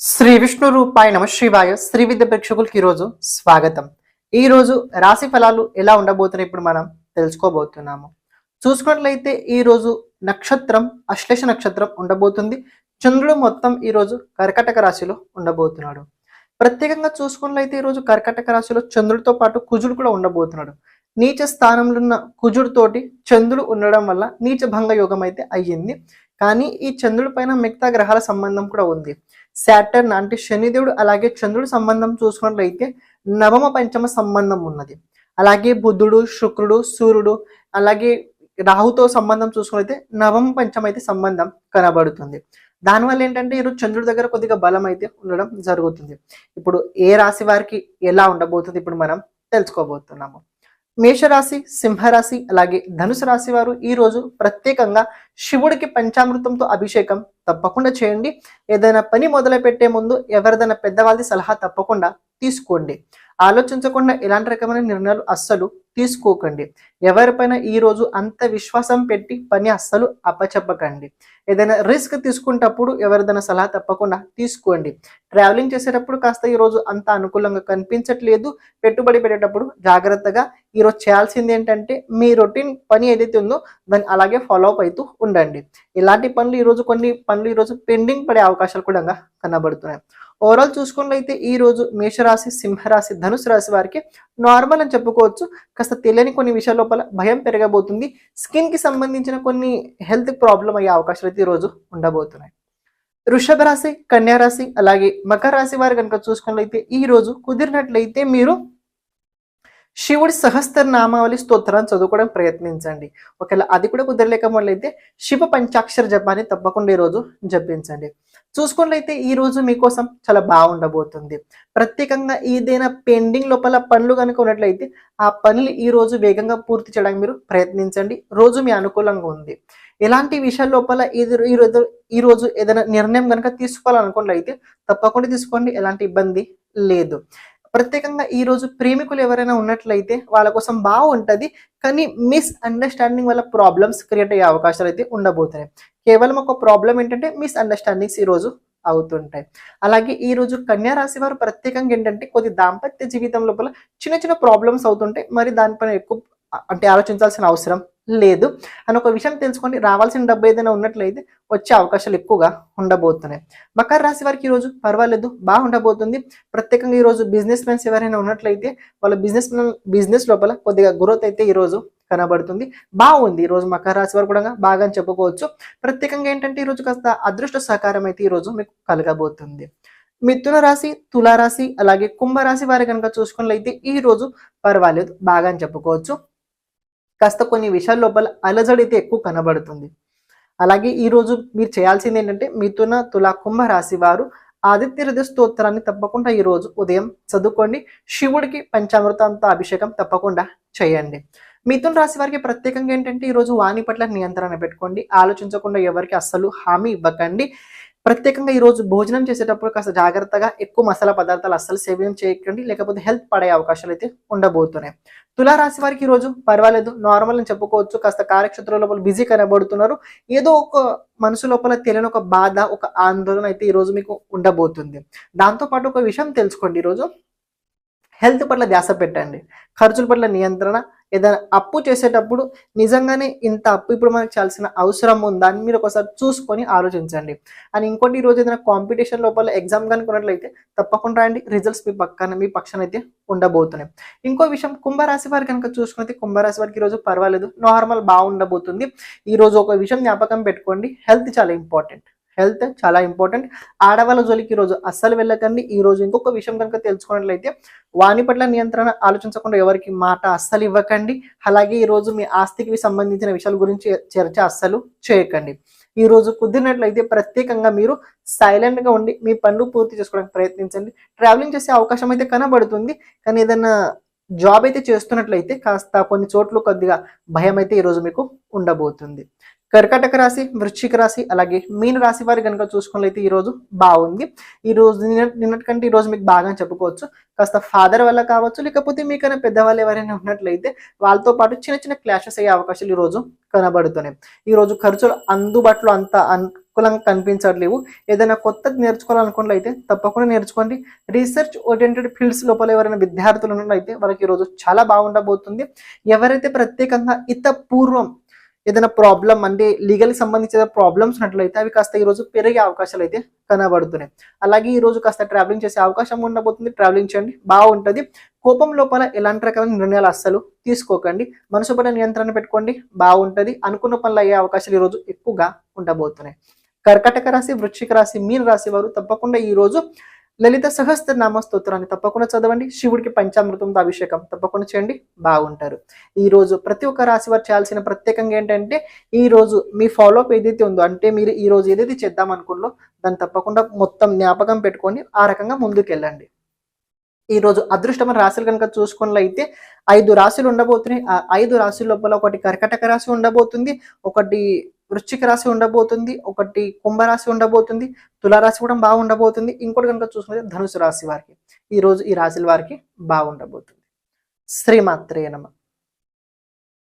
శ్రీ విష్ణు రూపాయ నమ శ్రీవాయ శ్రీ విద్య ప్రేక్షకులకి ఈరోజు స్వాగతం. ఈ రోజు రాశి ఫలాలు ఎలా ఉండబోతున్నాయి ఇప్పుడు మనం తెలుసుకోబోతున్నాము. చూసుకున్నట్లయితే ఈ రోజు నక్షత్రం అశ్లేష నక్షత్రం ఉండబోతుంది. చంద్రుడు మొత్తం ఈ రోజు కర్కటక రాశిలో ఉండబోతున్నాడు. ప్రత్యేకంగా చూసుకున్నట్లయితే ఈ రోజు కర్కటక రాశిలో చంద్రుడితో పాటు కుజుడు కూడా ఉండబోతున్నాడు. నీచ స్థానంలో ఉన్న కుజుడితోటి చంద్రుడు ఉండడం వల్ల నీచ భంగ యోగం అయితే అయ్యింది. కానీ ఈ చంద్రుడి పైన మిగతా గ్రహాల సంబంధం కూడా ఉంది. శాటర్న్ అంటే శనిదేవుడు అలాగే చంద్రుడు సంబంధం చూసుకున్నట్లయితే నవమ పంచమ సంబంధం ఉన్నది. అలాగే బుద్ధుడు శుక్రుడు సూర్యుడు అలాగే రాహుతో సంబంధం చూసుకున్నట్లయితే నవమ పంచమ అయితే సంబంధం కనబడుతుంది. దానివల్ల ఏంటంటే ఈరోజు చంద్రుడి దగ్గర కొద్దిగా బలం అయితే ఉండడం జరుగుతుంది. ఇప్పుడు ఏ రాశి వారికి ఎలా ఉండబోతుంది? ఇప్పుడు మనం తెలుసుకోబోతున్నాము. మేషరాశి సింహరాశి అలాగే ధనుసు రాశి వారు ఈ రోజు ప్రత్యేకంగా శివుడికి పంచామృతంతో అభిషేకం తప్పకుండా చేయండి. ఏదైనా పని మొదలు పెట్టే ముందు ఎవరిదైనా పెద్దవాళ్ళది సలహా తప్పకుండా తీసుకోండి. ఆలోచించకుండా ఎలాంటి రకమైన నిర్ణయాలు అస్సలు తీసుకోకండి. ఎవరిపైన ఈ రోజు అంత విశ్వాసం పెట్టి పని అస్సలు అప్పచెప్పకండి. ఏదైనా రిస్క్ తీసుకునేటప్పుడు ఎవరిదైనా సలహా తప్పకుండా తీసుకోండి. ట్రావెలింగ్ చేసేటప్పుడు కాస్త ఈ రోజు అంత అనుకూలంగా కనిపించట్లేదు. పెట్టుబడి పెట్టేటప్పుడు జాగ్రత్తగా ఈరోజు చేయాల్సింది ఏంటంటే మీ రొటీన్ పని ఏదైతే ఉందో దాన్ని అలాగే ఫాలో అప్ అవుతూ ఉండండి. ఇలాంటి పనులు ఈరోజు కొన్ని పనులు ఈరోజు పెండింగ్ పడే అవకాశాలు కూడా కనబడుతున్నాయి. ఓవరాల్ చూసుకున్నట్లయితే ఈ రోజు మేషరాశి సింహరాశి ధనుసు రాశి వారికి నార్మల్ అని చెప్పుకోవచ్చు. కాస్త తెలియని కొన్ని విషయాల లోపల భయం పెరగబోతుంది. స్కిన్కి సంబంధించిన కొన్ని హెల్త్ ప్రాబ్లం అయ్యే అవకాశాలు అయితే ఈ రోజు ఉండబోతున్నాయి. వృషభ రాశి కన్యా రాశి అలాగే మకర రాశి వారు కనుక చూసుకున్నట్లయితే ఈ రోజు కుదిరినట్లయితే మీరు శివుడి సహస్రనామావళి స్తోత్రాన్ని చదువుకోవడం ప్రయత్నించండి. ఒకవేళ అది కూడా కుదరలేకపోతే శివ పంచాక్షర జపాన్ని తప్పకుండా ఈరోజు జపించండి. చూసుకున్నట్లయితే ఈ రోజు మీకోసం చాలా బాగుండబోతుంది. ప్రత్యేకంగా ఏదైనా పెండింగ్ లోపల పనులు కనుక ఉన్నట్లయితే ఆ పనులు ఈ రోజు వేగంగా పూర్తి చేయడానికి మీరు ప్రయత్నించండి. రోజు మీ అనుకూలంగా ఉంది. ఎలాంటి విషయాల లోపల ఈరోజు ఈ రోజు ఈ రోజు ఏదైనా నిర్ణయం కనుక తీసుకోవాలనుకున్నట్లయితే తప్పకుండా తీసుకోండి. ఎలాంటి ఇబ్బంది లేదు. ప్రత్యేకంగా ఈ రోజు ప్రేమికులు ఎవరైనా ఉన్నట్లయితే వాళ్ళ కోసం బాగుంటది కానీ మిస్ అండర్స్టాండింగ్ వల్ల ప్రాబ్లమ్స్ క్రియేట్ అయ్యే అవకాశాలు అయితే ఉండబోతున్నాయి. కేవలం ఒక ప్రాబ్లం ఏంటంటే మిస్ అండర్స్టాండింగ్స్ ఈ రోజు అవుతుంటాయి. అలాగే ఈ రోజు కన్యా రాశి వారు ప్రత్యేకంగా ఏంటంటే కొద్ది దాంపత్య జీవితం లోపల చిన్న చిన్న ప్రాబ్లమ్స్ అవుతుంటాయి మరి దానిపైన ఎక్కువ అంటే ఆలోచించాల్సిన అవసరం లేదు. అని ఒక విషయం తెలుసుకోండి రావాల్సిన డబ్బు ఏదైనా ఉన్నట్లయితే వచ్చే అవకాశాలు ఎక్కువగా ఉండబోతున్నాయి. మకర రాశి వారికి ఈరోజు పర్వాలేదు బాగుండబోతుంది ప్రత్యేకంగా ఈరోజు బిజినెస్ మ్యాన్స్ ఎవరైనా ఉన్నట్లయితే వాళ్ళ బిజినెస్ బిజినెస్ లోపల కొద్దిగా గ్రోత్ అయితే ఈరోజు కనబడుతుంది. బాగుంది ఈరోజు మకర రాశి వారు కూడా బాగా అని చెప్పుకోవచ్చు. ప్రత్యేకంగా ఏంటంటే ఈరోజు కాస్త అదృష్ట సహకారం అయితే ఈరోజు మీకు కలగబోతుంది. మిథున రాశి తులారాశి అలాగే కుంభరాశి వారి కనుక చూసుకున్నట్లయితే ఈ రోజు పర్వాలేదు బాగా అని చెప్పుకోవచ్చు. కాస్త కొన్ని విషయాల లోపల అలజడి అయితే ఎక్కువ కనబడుతుంది. అలాగే ఈ రోజు మీరు చేయాల్సింది ఏంటంటే మిథున తులా కుంభ రాశి వారు ఆదిత్య హృదయ స్తోత్రాన్ని తప్పకుండా ఈ రోజు ఉదయం చదువుకోండి. శివుడికి పంచామృతాంత అభిషేకం తప్పకుండా చేయండి. మిథున్ రాశి వారికి ప్రత్యేకంగా ఏంటంటే ఈ రోజు వాణి పట్ల నియంత్రణ పెట్టుకోండి. ఆలోచించకుండా ఎవరికి అస్సలు హామీ ఇవ్వకండి. ప్రత్యేకంగా ఈ రోజు భోజనం చేసేటప్పుడు కాస్త జాగ్రత్తగా ఎక్కువ మసాలా పదార్థాలు అస్సలు సేవనం చేయకండి లేకపోతే హెల్త్ పడే అవకాశాలు అయితే ఉండబోతున్నాయి. తులారాశి వారికి ఈ రోజు పర్వాలేదు నార్మల్ అని చెప్పుకోవచ్చు కాస్త కార్యక్షేత్రం లోపల బిజీ కనబడుతున్నారు ఏదో ఒక మనసు లోపల తెలియని ఒక బాధ ఒక ఆందోళన అయితే ఈరోజు మీకు ఉండబోతుంది. దాంతోపాటు ఒక విషయం తెలుసుకోండి ఈరోజు హెల్త్ పట్ల ధ్యాస పెట్టండి. ఖర్చుల పట్ల నియంత్రణ ఏదైనా అప్పు చేసేటప్పుడు నిజంగానే ఇంత అప్పు ఇప్పుడు మనకు చాల్సిన అవసరం ఉందా అని మీరు ఒకసారి చూసుకొని ఆలోచించండి. అని ఇంకోటి ఈ రోజు ఏదైనా కాంపిటీషన్ లోపల ఎగ్జామ్ కనుకున్నట్లయితే తప్పకుండా రండి రిజల్ట్స్ మీ పక్కన మీ పక్షాన అయితే ఉండబోతున్నాయి. ఇంకో విషయం కుంభరాశి వారి కనుక చూసుకుంటే కుంభరాశి వారికి ఈరోజు రోజు పర్వాలేదు నార్మల్ బాగుండబోతుంది. ఈ రోజు ఒక విషయం జ్ఞాపకం పెట్టుకోండి హెల్త్ చాలా ఇంపార్టెంట్ హెల్త్ చాలా ఇంపార్టెంట్. ఆడవాళ్ళ జోలికి ఈ రోజు అస్సలు వెళ్ళకండి. ఈ రోజు ఇంకొక విషయం కనుక తెలుసుకున్నట్లయితే వాణి పట్ల నియంత్రణ ఆలోచించకుండా ఎవరికి మాట అస్సలు ఇవ్వకండి. అలాగే ఈ రోజు మీ ఆస్తికి సంబంధించిన విషయాల గురించి చర్చ అస్సలు చేయకండి. ఈ రోజు కుదిరినట్లయితే ప్రత్యేకంగా మీరు సైలెంట్గా ఉండి మీ పనులు పూర్తి చేసుకోవడానికి ప్రయత్నించండి. ట్రావెలింగ్ చేసే అవకాశం అయితే కనబడుతుంది. కానీ ఏదైనా జాబ్ అయితే చేస్తున్నట్లయితే కాస్త కొన్ని చోట్ల కొద్దిగా భయం అయితే ఈ రోజు మీకు ఉండబోతుంది. కర్కాటక రాశి వృశ్చిక రాశి అలాగే మీన రాశి వారి కనుక చూసుకున్నట్లయితే ఈ రోజు బాగుంది. ఈ రోజు నిన్నటికంటే ఈ రోజు మీకు బాగా చెప్పుకోవచ్చు. కాస్త ఫాదర్ వల్ల కావచ్చు లేకపోతే మీకైనా పెద్దవాళ్ళు ఎవరైనా ఉన్నట్లయితే వాళ్ళతో పాటు చిన్న చిన్న క్లాషెస్ అయ్యే అవకాశాలు ఈ రోజు కనబడుతున్నాయి. ఈ రోజు ఖర్చులు అందుబాటులో అంత అనుకూలంగా కనిపించట్లేవు. ఏదైనా కొత్తది నేర్చుకోవాలనుకున్నట్లయితే తప్పకుండా నేర్చుకోండి. రీసెర్చ్ ఓరియంటెడ్ ఫీల్డ్స్ లోపల ఎవరైనా విద్యార్థులు ఉన్నట్లయితే వాళ్ళకి ఈరోజు చాలా బాగుండబోతుంది. ఎవరైతే ప్రత్యేకంగా ఇత పూర్వం ఏదైనా ప్రాబ్లం అంటే లీగల్ సంబంధించిన ప్రాబ్లమ్స్ ఉన్నట్లయితే అవి కాస్త ఈ రోజు పెరిగే అవకాశాలు అయితే కనబడుతున్నాయి. అలాగే ఈ రోజు కాస్త ట్రావెలింగ్ చేసే అవకాశం ఉండబోతుంది. ట్రావెలింగ్ చేయండి. బాగుంటుంది. కోపం లోపల ఎలాంటి రకమైన నిర్ణయాలు అస్సలు తీసుకోకండి. మనసు నియంత్రణ పెట్టుకోండి. బాగుంటుంది. అనుకున్న పనులు అయ్యే అవకాశాలు ఈరోజు ఎక్కువగా ఉండబోతున్నాయి. కర్కటక రాశి వృశ్చిక రాశి మీన రాశి వారు తప్పకుండా ఈరోజు లలిత సహస్రనామ స్తోత్రాన్ని తప్పకుండా చదవండి. శివుడికి పంచామృతంతో అభిషేకం తప్పకుండా చేయండి. బాగుంటారు. ఈ రోజు ప్రతి ఒక్క రాశి వారు చేయాల్సిన ప్రత్యేకంగా ఏంటంటే ఈ రోజు మీ ఫాలోఅప్ ఏదైతే ఉందో అంటే మీరు ఈ రోజు ఏదైతే చేద్దాం అనుకున్నో దాన్ని తప్పకుండా మొత్తం జ్ఞాపకం పెట్టుకొని ఆ రకంగా ముందుకు వెళ్ళండి ఈ రోజు అదృష్టమైన రాశులు కనుక చూసుకున్నట్లయితే ఐదు రాశులు ఉండబోతున్నాయి. ఆ ఐదు రాశుల లోపల ఒకటి కర్కటక రాశి ఉండబోతుంది. ఒకటి వృశ్చిక రాశి ఉండబోతుంది ఒకటి కుంభరాశి ఉండబోతుంది తులారాశి కూడా బాగుండబోతుంది ఇంకోటి కనుక చూసుకుంటే ధనుసు రాశి వారికి ఈ రోజు ఈ రాశుల వారికి బాగుండబోతుంది. శ్రీమాత్రే నమ.